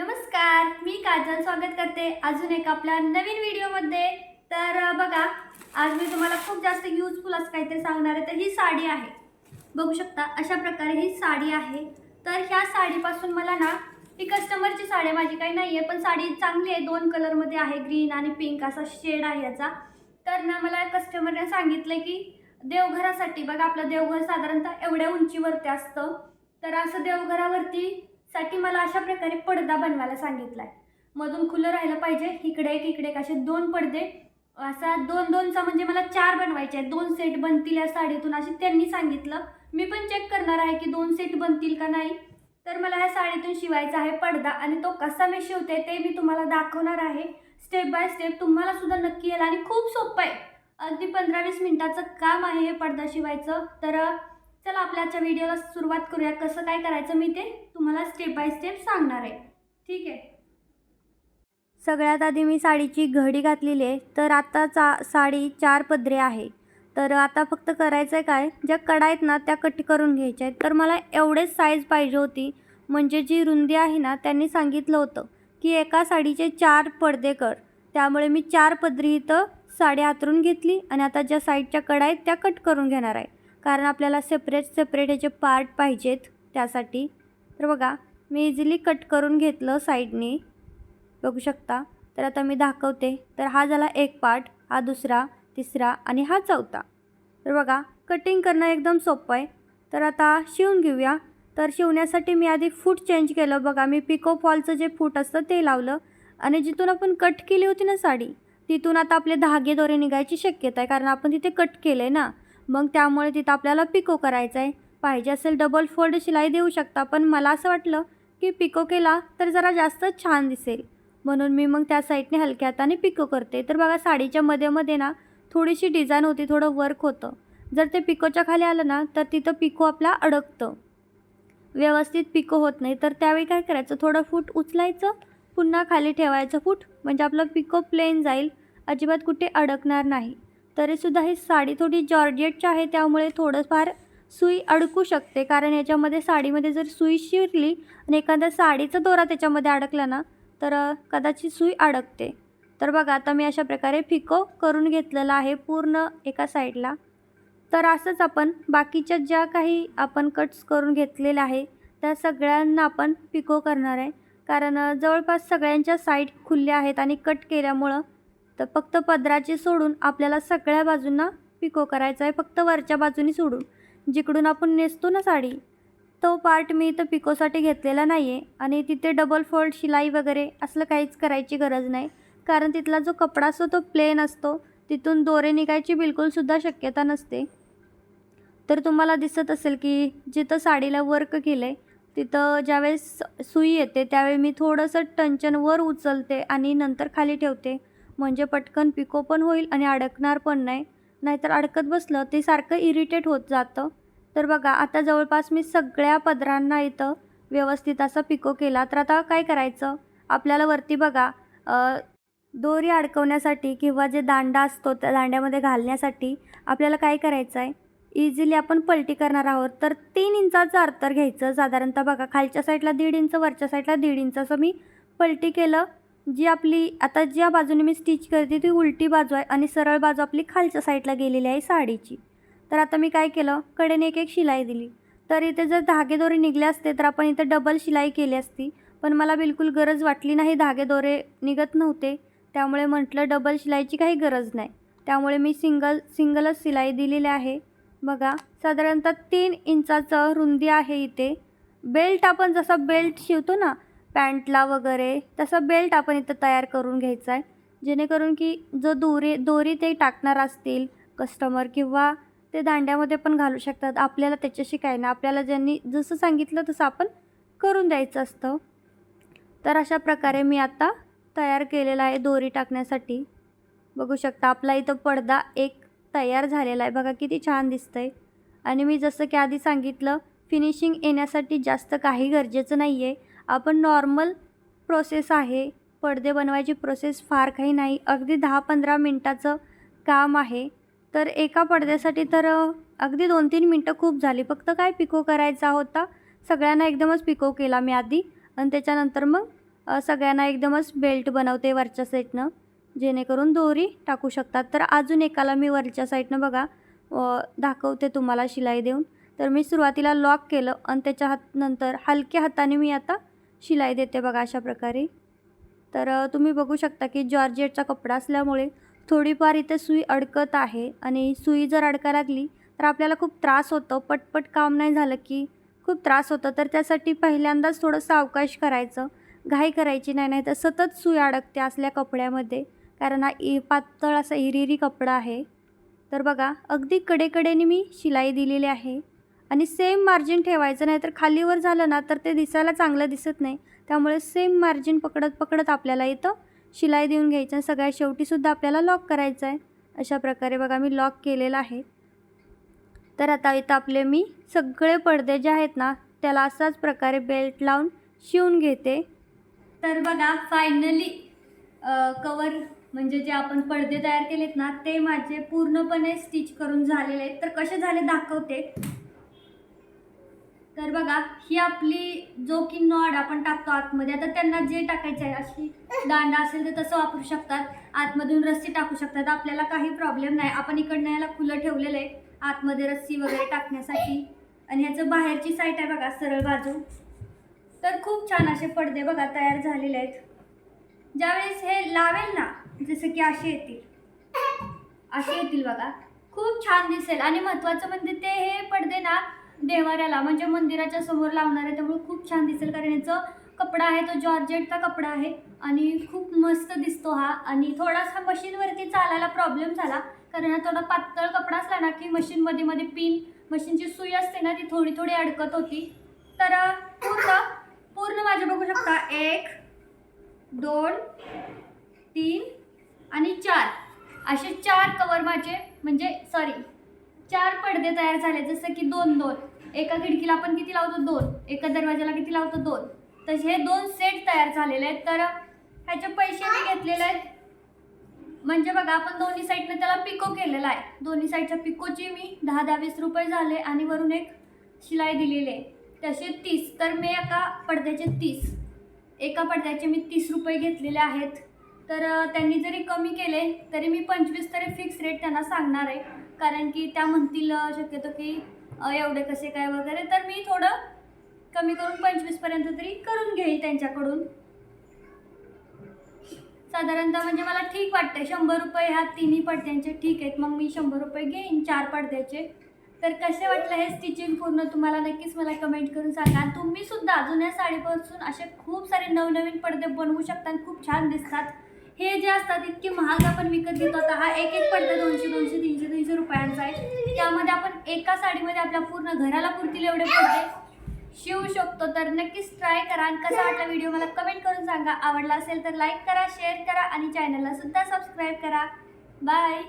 नमस्कार मी काजल स्वागत करते अजून एक आपल्या नवीन व्हिडिओमध्ये. तर बघा आज मी तुम्हाला खूप जास्त युजफुल असं काहीतरी सांगणार आहे. तर ही साडी आहे. बघू शकता अशा प्रकारे ही साडी आहे. तर ह्या साडीपासून मला ना ही कस्टमरची साडी माझी काही नाही आहे पण साडी चांगली आहे. दोन कलरमध्ये आहे ग्रीन आणि पिंक असा शेड आहे याचा. तर ना मला कस्टमरने सांगितलं की देवघरासाठी बघा आपलं देवघर साधारणतः एवढ्या उंचीवरती असतं. तर असं देवघरावरती साठी मला अशा प्रकारे पडदा बनवायला सांगितला आहे मधून खुलं राहिलं पाहिजे. इकडे एक इकडे एक असे दोन पडदे. असा दोन दोनचा म्हणजे मला चार बनवायचे आहेत. दोन सेट बनतील या साडीतून असे त्यांनी सांगितलं. मी पण चेक करणार आहे की दोन सेट बनतील का नाही. तर मला ह्या साडीतून शिवायचा आहे पडदा आणि तो कसा मी शिवते ते मी तुम्हाला दाखवणार आहे. स्टेप बाय स्टेप तुम्हाला सुद्धा नक्की येईल आणि खूप सोपं आहे. अगदी पंधरा वीस मिनटाचं काम आहे हे पडदा शिवायचं. तर चला आपल्या आजच्या व्हिडिओला सुरुवात करूया. कसं काय करायचं मी ते तुम्हाला स्टेप बाय स्टेप सांगणार आहे. ठीक आहे? सगळ्यात आधी मी साडीची घडी घातलेली आहे. तर आता चा साडी चार पदरे आहे. तर आता फक्त करायचं आहे काय? ज्या कडा आहेत ना त्या कट करून घ्यायच्या आहेत. तर मला एवढेच साईज पाहिजे होती. म्हणजे जी रुंदी आहे ना त्यांनी सांगितलं होतं की एका साडीचे चार पडदे कर. त्यामुळे मी चार पदरी इथं साडी हातरून घेतली आणि आता ज्या साईडच्या कडा आहेत त्या कट करून घेणार आहे. कारण आपल्याला सेपरेट सेपरेट याचे पार्ट पाहिजेत त्यासाठी. तर बघा मी इझिली कट करून घेतलं साईडने बघू शकता. तर आता मी दाखवते. तर हा झाला एक पार्ट हा दुसरा तिसरा आणि हा चौथा. तर बघा कटिंग करणं एकदम सोपं आहे. तर आता शिवून घेऊया. तर शिवण्यासाठी मी आधी फूट चेंज केलं. बघा मी पिको फॉलचं जे फूट असतं ते लावलं. आणि जिथून आपण कट केली होती ना साडी तिथून आता आपले धागे दोरे निघायची शक्यता आहे. कारण आपण तिथे कट केलं आहे ना. मग त्यामुळे तिथं आपल्याला पिको करायचं आहे पाहिजे असेल डबल फोल्ड शिलाई देऊ शकता पण मला असं वाटलं की पिको केला तर जरा जास्त छान दिसेल. म्हणून मी मग त्या साईडने हलक्या हाताने पिको करते. तर बघा साडीच्या मध्ये मध्ये ना थोडीशी डिझाईन होती थोडं वर्क होतं. जर ते पिकोच्या खाली आलं ना तर तिथं पिको आपला अडकतं. व्यवस्थित पिको होत नाही तर त्यावेळी काय करायचं? थोडं फूट उचलायचं पुन्हा खाली ठेवायचं फूट म्हणजे आपलं पिको प्लेन जाईल. अजिबात कुठे अडकणार नाही. तरीसुद्धा ही साडी थोडी जॉर्जेटची आहे त्यामुळे थोडंफार सुई अडकू शकते. कारण याच्यामध्ये साडीमध्ये जर सुई शिरली आणि एखाद्या साडीचा दोरा त्याच्यामध्ये अडकला ना तर कदाचित सुई अडकते. तर बघा आता मी अशा प्रकारे फिको करून घेतलेला आहे पूर्ण एका साईडला. तर असंच आपण बाकीच्या ज्या काही आपण कट्स करून घेतलेल्या आहे त्या सगळ्यांना आपण पिको करणार आहे. कारण जवळपास सगळ्यांच्या साईड खुल्या आहेत आणि कट केल्यामुळं तर फक्त पदराची सोडून आपल्याला सगळ्या बाजूंना पिको करायचा आहे. फक्त वरच्या बाजूनी सोडून. जिकडून आपण नेसतो ना साडी तो पार्ट मी इथं पिकोसाठी घेतलेला नाही आहे आणि तिथे डबल फोल्ड शिलाई वगैरे असलं काहीच करायची गरज नाही. कारण तिथला जो कपडा असतो तो प्लेन असतो. तिथून दोरे निघायची बिलकुलसुद्धा शक्यता नसते. तर तुम्हाला दिसत असेल की जिथं साडीला वर्क केलं आहे तिथं ज्यावेळेस सुई येते त्यावेळी मी थोडंसं टंचन वर उचलते आणि नंतर खाली ठेवते. म्हणजे पटकन पिको पण होईल आणि अडकणार पण नाही. नाहीतर अडकत बसलं ते सारखं इरिटेट होत जातं. तर बघा आता जवळपास मी सगळ्या पदरांना इथं व्यवस्थित असा पिको केला. तर आता काय करायचं? आपल्याला वरती बघा दोरी अडकवण्यासाठी किंवा जे दांडा असतो त्या दांड्यामध्ये घालण्यासाठी आपल्याला काय करायचं आहे इझिली आपण पलटी करणार आहोत. तर तीन इंचाचं अंतर घ्यायचं साधारणतः बघा. खालच्या साईडला दीड इंच वरच्या साईडला दीड इंच असं मी पलटी केलं. जी आपली आता ज्या बाजूने मी स्टिच करते ती उलटी बाजू आहे आणि सरळ बाजू आपली खालच्या साईडला गेलेली आहे साडीची. तर आता मी काय केलं? कडेने एक एक शिलाई दिली. तर इथे जर धागेदोरे निघले असते तर आपण इथे डबल शिलाई केली असती. पण मला बिलकुल गरज वाटली नाही धागेदोरे निघत नव्हते. त्यामुळे म्हटलं डबल शिलाईची काही गरज नाही. त्यामुळे मी सिंगल सिंगलच शिलाई दिलेली आहे. बघा साधारणतः तीन इंचाचं रुंदी आहे इथे. बेल्ट आपण जसा बेल्ट शिवतो ना पॅन्टला वगैरे तसा बेल्ट आपण इथं तयार करून घ्यायचा आहे. जेणेकरून की जो दोरी दोरी ते टाकणार असतील कस्टमर किंवा ते दांड्यामध्ये पण घालू शकतात. आपल्याला त्याच्याशी काय नाही. आपल्याला ज्यांनी जसं सांगितलं तसं आपण करून द्यायचं असतं. तर अशा प्रकारे मी आता तयार केलेला आहे दोरी टाकण्यासाठी. बघू शकता आपला इथं पडदा एक तयार झालेला आहे. बघा किती छान दिसतंय. आणि मी जसं की आधी सांगितलं फिनिशिंग येण्यासाठी जास्त काही गरजेचं नाही आहे आपण नॉर्मल प्रोसेस आहे. पडदे बनवायची प्रोसेस फार काही नाही. अगदी दहा पंधरा मिनटाचं काम आहे. तर एका पडद्यासाठी तर अगदी दोन तीन मिनटं खूप झाली. फक्त काय पिको करायचा होता? सगळ्यांना एकदमच पिको केला मी आधी. आणि त्याच्यानंतर मग सगळ्यांना एकदमच बेल्ट बनवते वरच्या साईडनं जेणेकरून दोरी टाकू शकतात. तर अजून एकाला मी वरच्या साईडनं बघा दाखवते तुम्हाला शिलाई देऊन. तर मी सुरुवातीला लॉक केलं. आणि त्याच्या हात नंतर हलक्या हाताने मी आता शिलाई देते बघा अशा प्रकारे. तर तुम्ही बघू शकता की जॉर्जेटचा कपडा असल्यामुळे थोडीफार इथे सुई अडकत आहे आणि सुई जर अडका लागली तर आपल्याला खूप त्रास होतो. पटपट काम नाही झालं की खूप त्रास होतो. तर त्यासाठी पहिल्यांदाच थोडं सावकाश करायचं. घाई करायची नाही नाही तर सतत सुई अडकते असल्या कपड्यामध्ये. कारण हा इ पातळ असा इरिरी कपडा आहे. तर बघा अगदी कडेकडेने मी शिलाई दिलेली आहे. आणि सेम मार्जिन ठेवायचं नाही तर खालीवर झालं ना तर ते दिसायला चांगलं दिसत नाही. त्यामुळे सेम मार्जिन पकडत पकडत आपल्याला इथं शिलाई देऊन घ्यायचं आणि सगळ्या शेवटीसुद्धा आपल्याला लॉक करायचं आहे. अशा प्रकारे बघा मी लॉक केलेलं आहे. तर आता इथं आपले मी सगळे पडदे जे आहेत ना त्याला असाच प्रकारे बेल्ट लावून शिवून घेते. तर बघा फायनली कवर म्हणजे जे आपण पडदे तयार केलेत ना ते माझे पूर्णपणे स्टिच करून झालेले आहेत. तर कसे झाले दाखवते. तर बघा ही आपली जो की नॉड आपण टाकतो आतमध्ये आता त्यांना जे टाकायचं आहे अशी दांडा असेल तर तसं वापरू शकतात. आतमधून रस्सी टाकू शकतात. आपल्याला काही प्रॉब्लेम नाही. आपण इकडनं याला खुलं ठेवलेलं आहे आतमध्ये रस्सी वगैरे टाकण्यासाठी. आणि ह्याचं बाहेरची साईट आहे बघा सरळ बाजू. तर खूप छान असे पडदे बघा तयार झालेले आहेत. ज्यावेळेस हे लावेल ना जसं की असे येतील. असे येतील बघा. खूप छान दिसेल. आणि महत्त्वाचं म्हणजे ते हे पडदे ना देवाऱ्याला म्हणजे मंदिराच्या समोर लावणार आहे त्यामुळे खूप छान दिसेल. कारण याचं कपडा आहे तो जॉर्जेटचा कपडा आहे आणि खूप मस्त दिसतो हा. आणि थोडासा मशीनवरती चालायला प्रॉब्लेम झाला. कारण हा थोडा पातळ कपडा असला ना की मशीनमध्ये मध्ये पिन मशीनची सुई असते ना ती थोडी थोडी अडकत होती. तर अ, पूर्ण पूर्ण माझे बघू शकता. एक दोन तीन आणि चार. असे चार कवर माझे म्हणजे सॉरी चार पडदे तयार झाले. जसं की दोन दोन. एका खिडकीला आपण किती लावतो? दोन. एका दरवाजाला किती लावतो? दोन. तसे हे दोन सेट तयार झालेले आहेत. तर ह्याचे पैसे मी घेतलेले आहेत. म्हणजे बघा आपण दोन्ही साईडने त्याला पिको केलेला आहे. दोन्ही साईडच्या पिकोची मी दहा दहा वीस रुपये झाले आणि वरून एक शिलाई दिलेली आहे. तसे तीस. तर मी एका पडद्याचे तीस. एका पडद्याचे मी तीस रुपये घेतलेले आहेत. तर त्यांनी जरी कमी केले तरी मी पंचवीस तरी फिक्स रेट त्यांना सांगणार आहे. कारण की त्या म्हणतील शक्यतो की एवढे कसे काय वगैरे तर मी थोडं कमी करून पंचवीसपर्यंत तरी करून घेईल त्यांच्याकडून. साधारणतः म्हणजे मला ठीक वाटतंय. शंभर रुपये ह्या तिन्ही पडद्यांचे ठीक आहेत. मग मी शंभर रुपये घेईन चार पडद्याचे. तर कसे वाटलं हे स्टिचिंग पूर्ण? तुम्हाला नक्कीच मला कमेंट करून सांगा. तुम्ही सुद्धा अजून या साडीपासून असे खूप सारे नवनवीन पडदे बनवू शकता आणि खूप छान दिसतात. हे जे असतात इतके महाग आपण विकत घेतो आता हा एक एक पडदा दोनशे दोनशे तीनशे तीनशे रुपयांचा आहे. त्यामध्ये आपण एका साडीमध्ये आपल्या पूर्ण घराला पुरतील एवढे पडदे शिवू शकतो तर नक्कीच ट्राय करा. आणि कसा वाटला व्हिडिओ मला कमेंट करून सांगा. आवडला असेल तर लाईक करा शेअर करा आणि चॅनलला सुद्धा सबस्क्राईब करा. बाय